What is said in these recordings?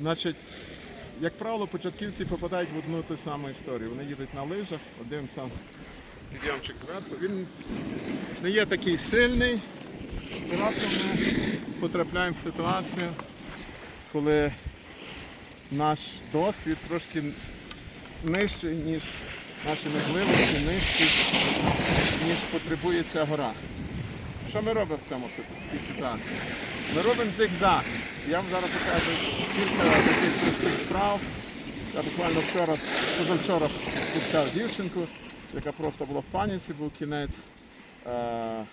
Значить, як правило, початківці попадають в одну ту саму історію. Вони їдуть на лижах, один сам підйомчик зверху. Він не є такий сильний. І раптом ми потрапляємо в ситуацію, коли наш досвід трошки нижчий, ніж наші можливості, нижчі, ніж потребує ця гора. Що ми робимо в цьому в цій ситуації? Ми робимо зигзаг. Я вам зараз покажу кілька таких простих вправ. Я буквально вчора, позавчора спускав дівчинку, яка просто була в паніці, був кінець. Е,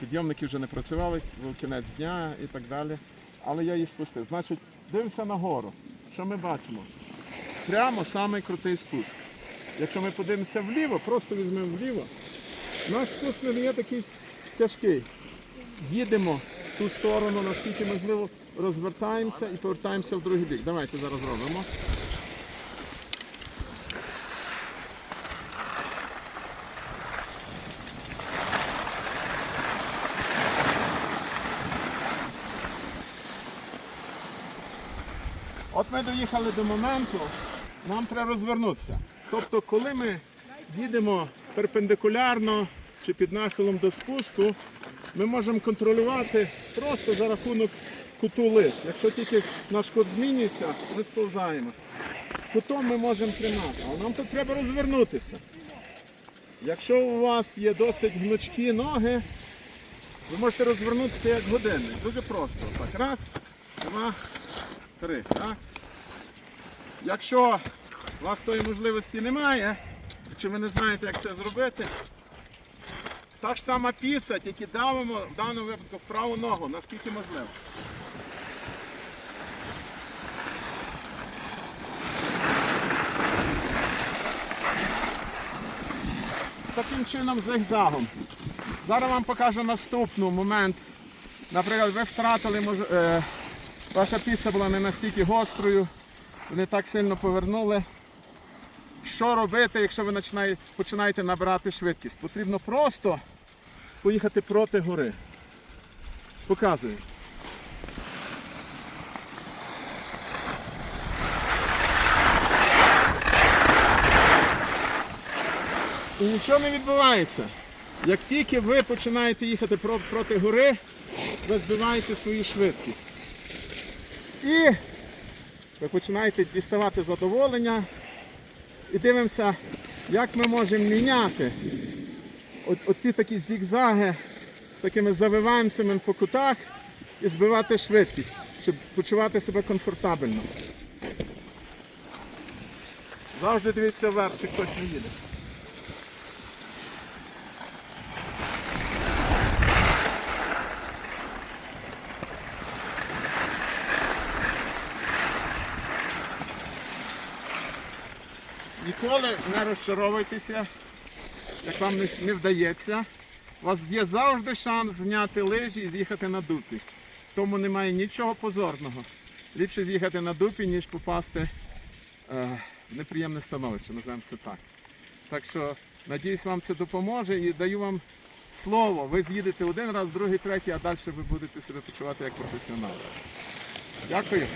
підйомники вже не працювали, був кінець дня і так далі. Але я її спустив. Значить, дивимося нагору. Що ми бачимо? Прямо самий крутий спуск. Якщо ми подивимося вліво, просто візьмемо вліво, наш спуск не є такий тяжкий. Їдемо ту сторону, наскільки можливо, розвертаємося і повертаємося в другий бік. Давайте зараз робимо. От ми доїхали до моменту, нам треба розвернутися. Тобто, коли ми їдемо перпендикулярно чи під нахилом до спуску, ми можемо контролювати просто за рахунок куту лист. Якщо тільки наш кут змінюється, ми сповзаємо. Кутом ми можемо тримати, але нам тут треба розвернутися. Якщо у вас є досить гнучкі ноги, ви можете розвернутися як годинник. Дуже просто. Так, раз, два, три. Так? Якщо у вас тої можливості немає, чи ви не знаєте, як це зробити, та ж сама піца, тільки давимо в даному випадку в праву ногу, наскільки можливо. Таким чином зигзагом. Зараз вам покажу наступний момент. Наприклад, ви втратили, може, е, ваша піца була не настільки гострою, не так сильно повернули. Що робити, якщо ви починаєте набирати швидкість? Потрібно просто поїхати проти гори. Показую. І нічого не відбувається. Як тільки ви починаєте їхати проти гори, ви збиваєте свою швидкість. І ви починаєте діставати задоволення і дивимося, як ми можемо міняти оці такі зігзаги з такими завиванцями по кутах і збивати швидкість, щоб почувати себе комфортабельно. Завжди дивіться вверх, чи хтось не їде. Ніколи не розчаровуйтеся, як вам не, не вдається. У вас є завжди шанс зняти лижі і з'їхати на дупі. Тому немає нічого позорного. Ліпше з'їхати на дупі, ніж попасти е, в неприємне становище, називаємо це так. Так що, надіюсь, вам це допоможе і даю вам слово. Ви з'їдете один раз, другий, третій, а далі ви будете себе почувати як професіонал. Дякую.